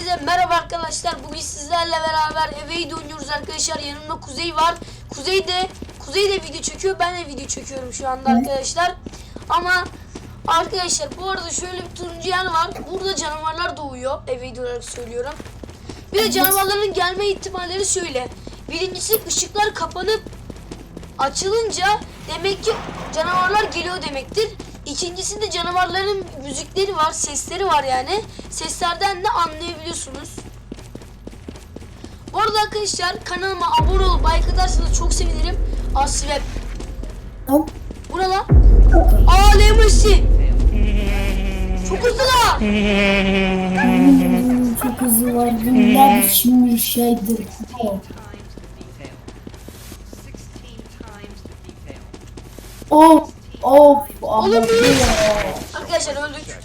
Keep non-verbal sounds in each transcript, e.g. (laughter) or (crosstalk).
Hepinize merhaba arkadaşlar. Bugün sizlerle beraber Eve'yi oynuyoruz arkadaşlar. Yanımda Kuzey var. Kuzey de Kuzey de video çekiyor. Ben de video çekiyorum şu anda arkadaşlar. Ama arkadaşlar bu arada şöyle bir turuncu yer var. Burada canavarlar doğuyor. Eve'yi olarak söylüyorum. Bir de canavarların gelme ihtimalleri şöyle. Birincisi ışıklar kapanıp açılınca demek ki canavarlar geliyor demektir. İkincisi de canavarların müzikleri var, sesleri var yani. Seslerden de anlayabiliyorsunuz. Bu arada arkadaşlar kanalıma abone olup like atarsanız çok sevinirim. Asweb. Tamam. Bu ne lan? Aa Lemusi. Çok hızlı lan. Çok hızlı var. Ne biçim bir şeydir. bu? Of. Oğlum Allah'ım bir-. Arkadaşlar öldük.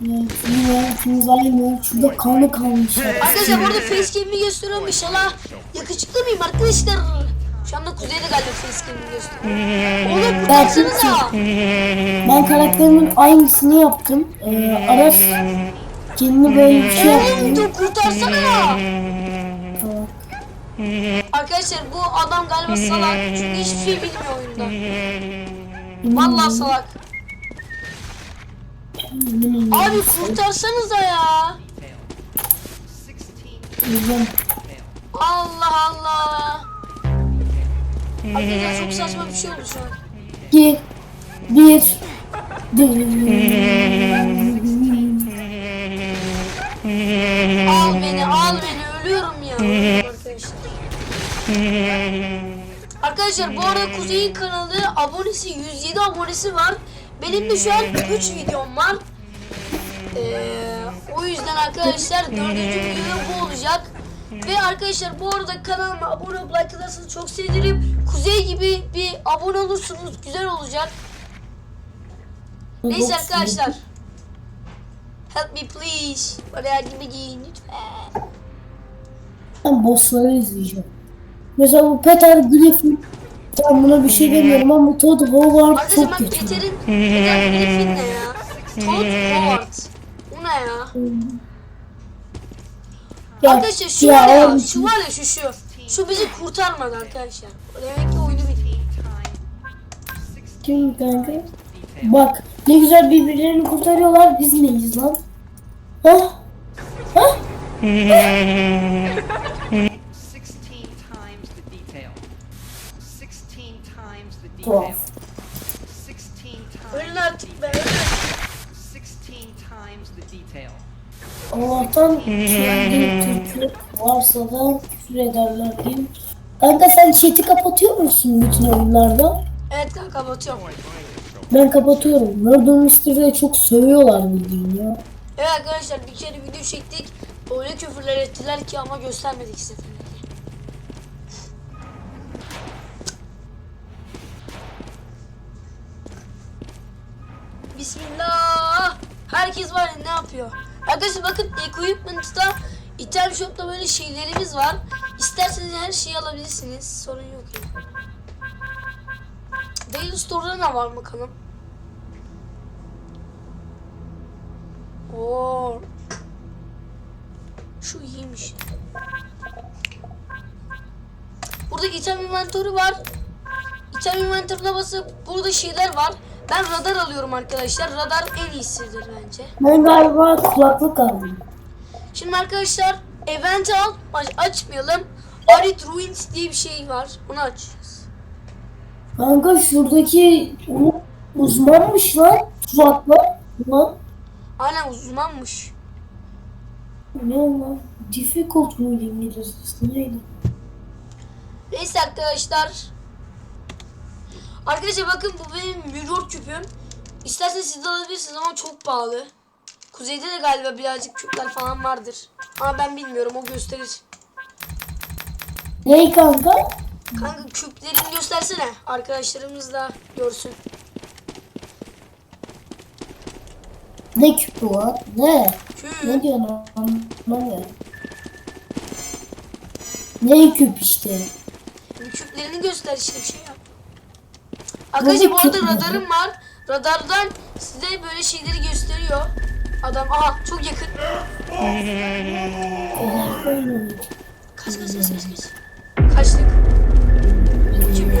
Yine ikimiz aynı. Şurada kanlı kalmış. Arkadaşlar burada facecam'i gösteriyorum inşallah. Yakışıklı mıyım arkadaşlar? Şu anda Kuzey'de galiba facecam'i gösteriyorum. Oğlum kurtarsanıza. Ben karakterimin aynısını yaptım. Ee, Aras kendini böyle bir şey yaptı. Oğlum dur kurtarsana. Arkadaşlar bu adam galiba salak. Çünkü hiçbir şey bilmiyor oyunda. Vallahi salak. Abi kurtarsanıza ya. Güzel. Allah Allah. Arkadaşlar çok saçma bir şey oldu şu an. İki, bir. Al beni al beni ölüyorum ya. Arkadaşlar. Arkadaşlar bu arada Kuzey'in kanalı abonesi 107 abonesi var. Benim de şu an 3 videom var. Ee, o yüzden arkadaşlar dördüncü video bu olacak. Ve arkadaşlar bu arada kanalıma abone olup like atarsanız çok sevinirim. Kuzey gibi bir abone olursunuz güzel olacak. Neyse arkadaşlar. Help me please. Bana yardım edin lütfen. Ben bossları izleyeceğim. Mesela bu Peter Griffin ben buna bir şey demiyorum ama Todd Howard Arkadaşlar çok ben kötü. Peter'in Peter Griffin ne ya? Todd Howard. O ne ya? Ya, Arkadaşlar şu ya var ya, şu var ya şu şu. Şu bizi kurtarmadı arkadaşlar. Demek ki oyunu bitti. Kim kanka? Bak ne güzel birbirlerini kurtarıyorlar biz neyiz lan? Hah? Hah? (laughs) 16 Tuhaf. 16 times Ölün artık be. detail. ölün. 16 times the detail. Allah'tan kendi Türklük varsa da küfür ederler diyeyim. Kanka sen chat'i kapatıyor musun bütün oyunlarda? Evet kanka kapatıyorum. Ben kapatıyorum. Murder Mystery'de çok sövüyorlar bildiğin ya. Evet arkadaşlar bir kere video çektik. Öyle küfürler ettiler ki ama göstermedik size. Bismillah. Herkes var ya ne yapıyor? Arkadaşlar bakın Equipment'ta item shop'ta böyle şeylerimiz var. İsterseniz her şeyi alabilirsiniz. Sorun yok ya. Daily Store'da ne var bakalım? Oo. Şu iyiymiş. Burada item inventörü var. İtem inventörüne basıp burada şeyler var. Ben radar alıyorum arkadaşlar. Radar en iyisidir bence. Ben galiba kulaklık aldım. Şimdi arkadaşlar event al aç- açmayalım. Arid Ruins diye bir şey var. Onu açacağız. Kanka şuradaki uzmanmış lan. Suratlar. Lan. Aynen uzmanmış. Ne lan? Difficult muydu İngilizcesi neydi? Neyse arkadaşlar. Arkadaşlar bakın bu benim mirror küpüm. İsterseniz siz de alabilirsiniz ama çok pahalı. Kuzeyde de galiba birazcık küpler falan vardır. Ama ben bilmiyorum o gösterir. Ney kanka? Kanka küplerini göstersene. Arkadaşlarımız da görsün. Ne küpü var? Ne? Küp. Ne diyorsun anlamıyorum. Ne küp işte? Küplerini göster işte bir şey. Arkadaşlar bu arada radarım var. Radardan size böyle şeyleri gösteriyor. Adam aha çok yakın. Kaç kaç kaç kaç kaç. Kaçtık. Kim ya?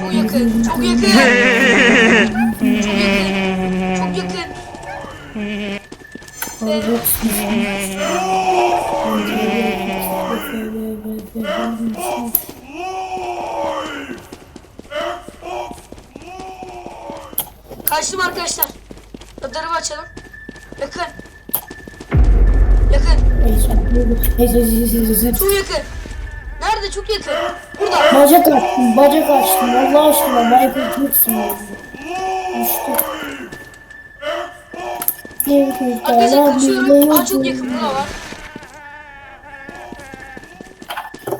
Çok yakın. Çok yakın. Çok yakın. Çok yakın. Kaçtım arkadaşlar. Radarımı açalım. Yakın. Yakın. Çok yakın. Nerede? Çok yakın. Burada. Bacak açtım, bacak açtım. Allah aşkına oldu. Düştü. Bir Arkadaşlar kaçıyorum. Aa çok yakın. Burada var.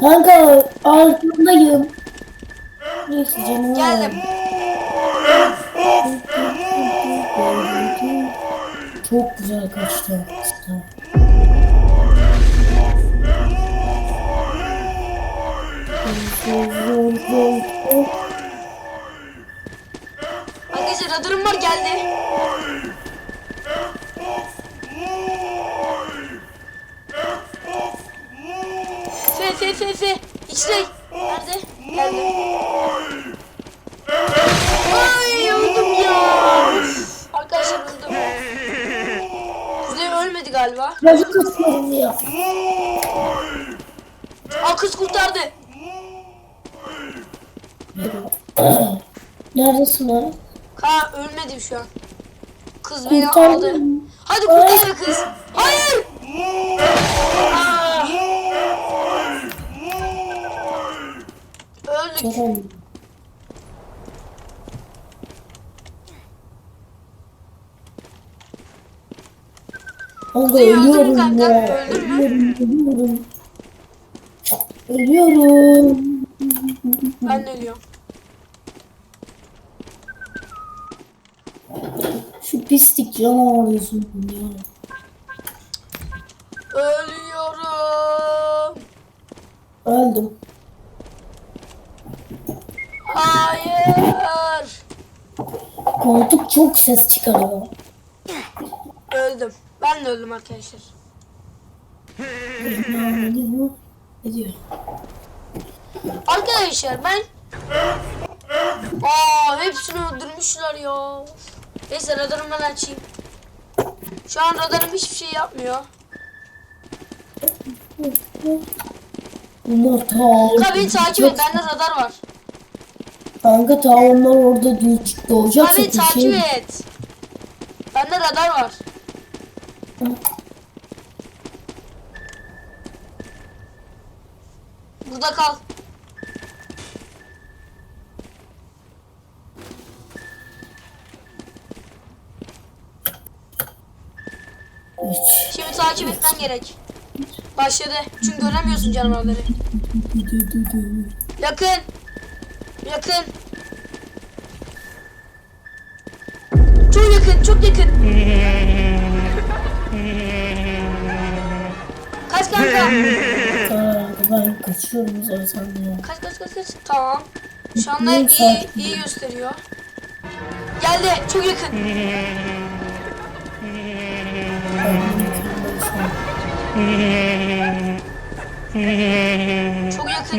Kanka altındayım. Neyse canım. Geldim. Çok güzel kaçtı arkadaşlar. Arkadaşlar radarım var geldi. F F F F X-ray Nerede? Geldim. Ay öldüm ya. Bacak atıyorum ya. Aa kız kurtardı. Neredesin lan? Ka ölmedim şu an. Kız beni Kurtardın aldı. mı? Hadi kurtar be kız. Hayır. Aa. Öldük. Tamam. Kanka ölüyorum kanka? ya. Ölüyorum, ölüyorum. Ölüyorum. Ben de ölüyorum. Şu pislik canavar yüzünden ya. Ölüyorum. Öldüm. Hayır. Koltuk çok ses çıkarıyor. Ben de öldüm arkadaşlar. Ne diyor? Ne diyor? Arkadaşlar ben Aa hepsini öldürmüşler ya. Neyse radarımı ben açayım. Şu an radarım hiçbir şey yapmıyor. Bunlar ta Kanka beni takip et. Bende radar var. Kanka ta onlar orada doğ- doğacak Kanka beni zaten takip şey. et. Bende radar var. Burada kal. Üç. Şimdi takip etmen gerek. Başladı. Çünkü göremiyorsun canavarları. Yakın. Yakın. Çok yakın, çok yakın. Kanka ben kaçıyorum zaten ya. Kaç kaç kaç kaç. Tamam. Şu anda Bilmiyorum, iyi sakin. iyi gösteriyor. Geldi. Çok yakın. Ben mükemmel şu an. Çok yakın.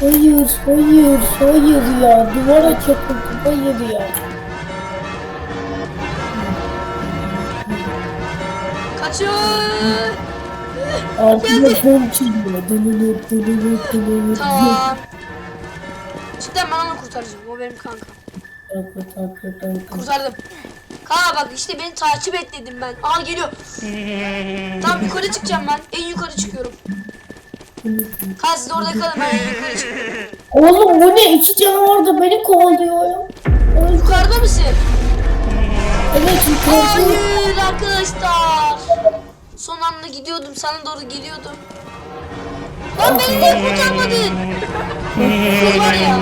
Hayır, hayır, hayır ya. Duvara çakıldım, hayır ya. Kaçın! Altında fon çiziyor. Dönülür, dönülür, dönülür. Tamam. Cidden ben onu kurtaracağım. O benim kanka. Kanka, kanka, kanka. Kurtardım. Kanka bak işte beni takip et dedim ben. Aa geliyor. Tam yukarı çıkacağım ben. En yukarı çıkıyorum. Ha siz orada kalın ben en yukarı çıkıyorum. Oğlum bu ne? İki canavar da beni kovalıyor. Yukarıda mısın? Evet yukarıda. Hayır arkadaşlar. Son anda gidiyordum sana doğru geliyordum. Lan beni niye kurtarmadın? Kız var ya.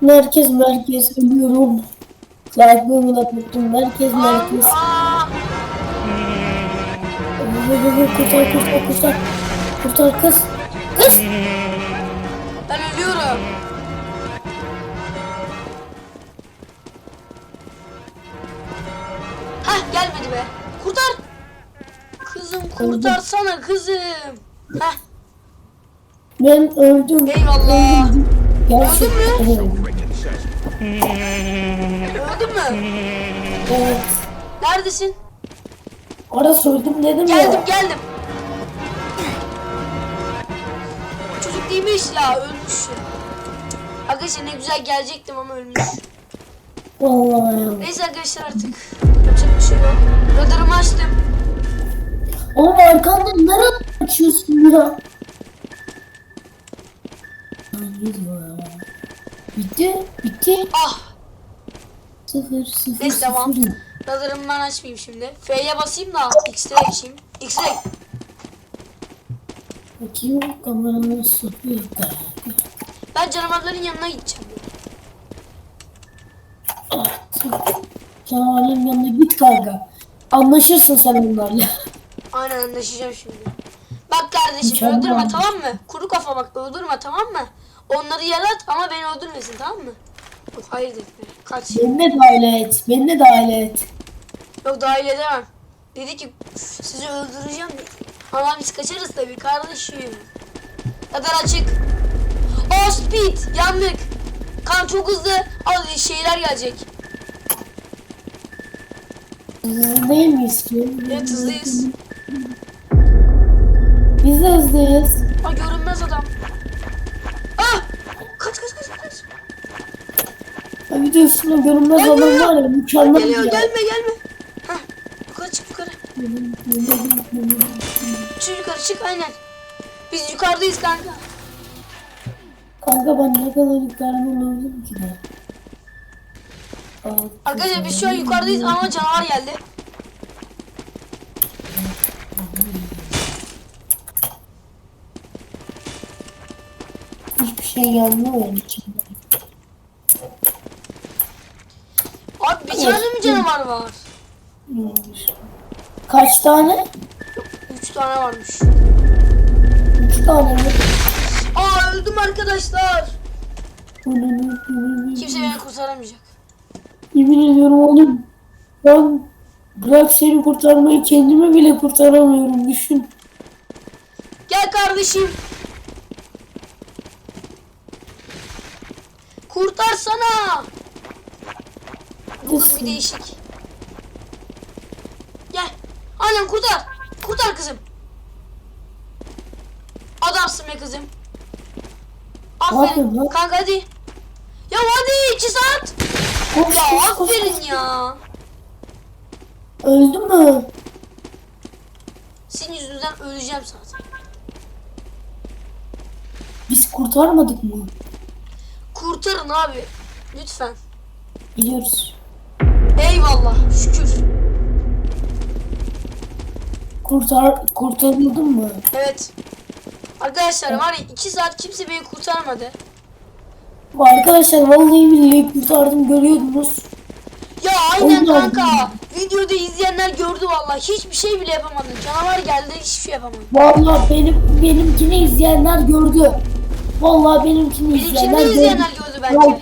Merkez merkez ölüyorum. Kalbimi unuttum. Merkez merkez. Aa, Kurtar kurtar kurtar. Kurtar kız. Kız. ben ölüyorum. Hah gelmedi be. Kurtar. Kızım kurtarsana kızım. Heh Ben öldüm. eyvallah. Gerçekten öldüm. Öldün mü? Evet. Neredesin? Aras öldüm dedim Geldim ya. geldim. Çocuk değilmiş ya ölmüş. Arkadaşlar ne güzel gelecektim ama ölmüş. Vallahi ya. Neyse arkadaşlar artık yapacak bir şey yok. Radarımı açtım. Oğlum arkandan nereye açıyorsun ya? Ya? Bitti. Bitti. Ah Sıfır sıfır Neyse, tamam. sıfır. radarımı ben açmayayım şimdi. F'ye basayım da X'e geçeyim. X'e Bakayım kameranın sıfır. ben canavarların yanına gideceğim. Canavarların yanına git kanka. Anlaşırsın sen onlarla. Aynen anlaşacağım şimdi. Bak kardeşim Mükemmel. öldürme tamam mı? Kuru kafa bak öldürme tamam mı? Onları yarat ama beni öldürmesin tamam mı? Yok hayır dedim. Kaç. Beni de dahil et. Beni de dahil et. Yok dahil edemem. Dedi ki "Üf, sizi öldüreceğim dedi. Ama biz kaçarız tabii kardeşim. Radar açık. Oh speed yandık. Kan çok hızlı al şeyler gelecek. Hızlı değil miyiz ki? Evet hızlıyız. Biz de hızlıyız. Aa görünmez adam. Bir de üstüne görünmez Gelme adam var ya mükemmel Geliyor ya. gelme gelme. Hah yukarı çık yukarı. Şu yukarı çık aynen. Biz yukarıdayız kanka. Kanka ben ne kadar yukarıdan öldüm ki de. Arkadaşlar biz şu an yukarıdayız ama canavar geldi. Hiçbir şey gelmiyor içinde. Abi bir tane mi canavar var? Kaç tane? Üç tane varmış. Üç tane mi? Aa öldüm arkadaşlar. Kimse beni kurtaramayacak. Yemin ediyorum oğlum. Ben bırak seni kurtarmayı kendimi bile kurtaramıyorum düşün. Gel kardeşim. Kurtarsana. Bu kız bir değişik. Gel. Aynen kurtar. Kurtar kızım. Adamsın be kızım. Aferin. Kanka hadi. Ya hadi iki saat. Koş, Ya koş, aferin koş. ya. Öldü mü? Senin yüzünden öleceğim zaten. Biz kurtarmadık mı? Kurtarın abi. Lütfen. Biliyoruz. Eyvallah. Şükür. Kurtar kurtarıldın mı? Evet. Arkadaşlar var ya 2 saat kimse beni kurtarmadı. Arkadaşlar vallahi billahi kurtardım görüyordunuz. Ya aynen kanka. Videoda izleyenler gördü vallahi. Hiçbir şey bile yapamadım. Canavar geldi hiçbir şey yapamadım. Vallahi benim benimkini izleyenler gördü. Vallahi benimkini Benimkini izleyenler de gördü. izleyenler gördü bence. Vay.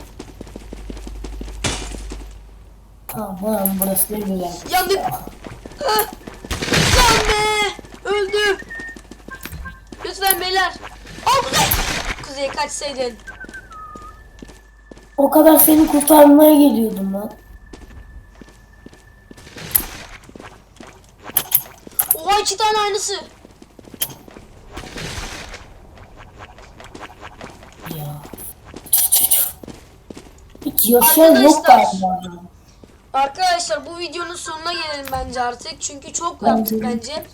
Aman burası ne güzel. Yandık. Ah. ah. Lan be. Öldü. Lütfen beyler. Al kuzey. Kuzey kaçsaydın. O kadar seni kurtarmaya geliyordum lan. Oha iki tane aynısı. Ya. Hiç yaşayan yok Arkadaşlar. galiba. Arkadaşlar bu videonun sonuna gelelim bence artık. Çünkü çok yaptık bence.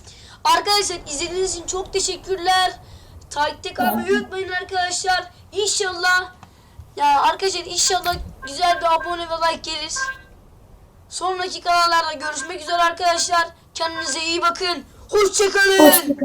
Arkadaşlar izlediğiniz için çok teşekkürler. Takipte kalmayı unutmayın arkadaşlar. İnşallah ya arkadaşlar inşallah güzel bir abone ve like gelir. Sonraki kanallarda görüşmek üzere arkadaşlar. Kendinize iyi bakın. Hoşçakalın. Hoşçakalın.